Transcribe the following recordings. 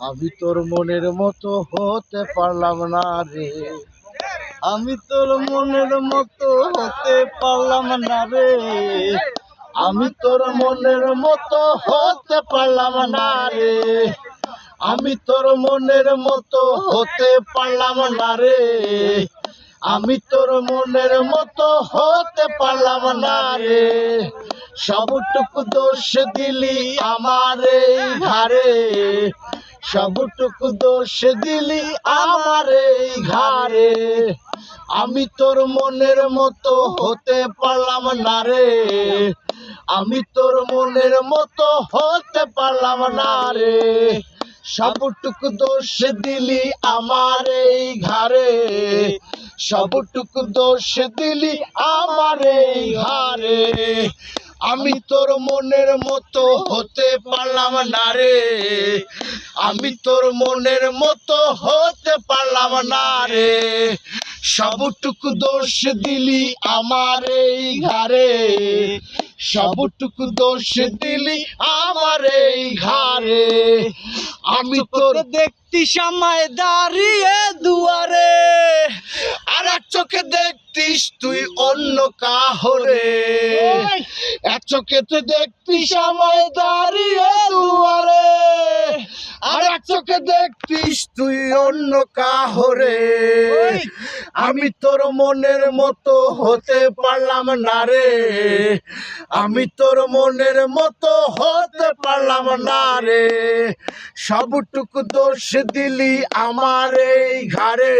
আমি তোর মনের মতো হতে পারলাম না রে। আমি তোর মনের মতো হতে পারলাম না রে। আমি তোর মনের মতো হতে পারলাম না রে। আমি তোর মনের মতো হতে পারলাম না রে। আমি তোর মনের মতো হতে পারলাম না রে। সবটুকু দোষ দিলি আমার এই ঘাড়ে। সবটুকু দোষ দিলি আমার ঘাড়ে। আমি তোর মনের মতো হতে পারলাম না রে। আমি তোর মনের মতো হতে পারলাম না রে। সবটুকু দোষ দিলি আমার এই ঘাড়ে। সবটুকু দোষ দিলি আমার এই ঘাড়ে। আমি তোর মনের মতো হতে পারলাম না রে। আমি তোর মনের মতো হতে পারলাম না রে। সবটুকু দোষ দিলি আমার এই ঘাড়ে। সবটুকু দোষ দিলি আমার এই ঘরে আমি তোর দেখতিস আমায় দাঁড়িয়ে দুয়ারে। আর এক চোখে দেখতিস তুই অন্য কাহরে। এক চোখে তুই দেখতিস আমায় দাঁড়িয়ে দুয়ারে আর এক চোখে দেখতিস তুই অন্য কাহরে। আমি তোর মনের মতো হতে পারলাম না রে আমি তোর মনের মতো হতে পারলাম না রে। সবটুকু দোষ দিলি আমার এই ঘাড়ে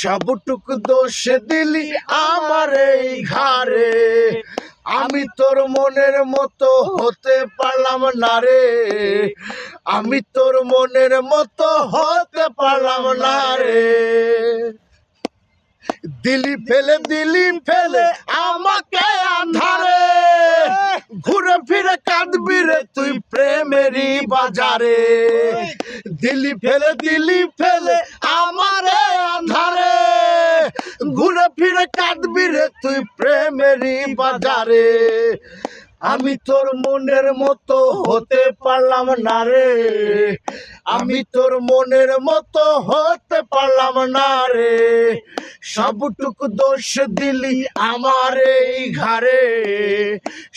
সবটুকু দোষ দিলি আমার এই ঘাড়ে। আমি তোর মনের মতো হতে পারলাম না রে। আমি তোর মনের মতো হতে পারলাম না রে। দিলি ফেলে দিলি ফেলে আমাকে আধারে ঘুরে ফিরে কাঁদবি রে তুই প্রেমেরই বাজারে। দিলি ফেলে দিলি ফেলে আমারে আধারে ঘুরে ফিরে কাঁদবি রে তুই প্রেমেরই বাজারে? আমি তোর মনের মতো হতে পারলাম না রে। আমি তোর মনের মতো হতে পারলাম না রে। সবটুকু দোষ দিলি আমার এই ঘরে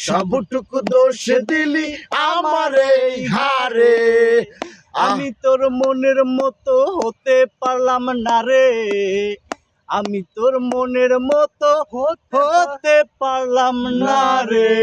সবটুকু দোষ দিলি আমার এই ঘাড়ে। আমি তোর মনের মতো হতে পারলাম না রে। আমি তোর মনের মতো হতে পারলাম না রে।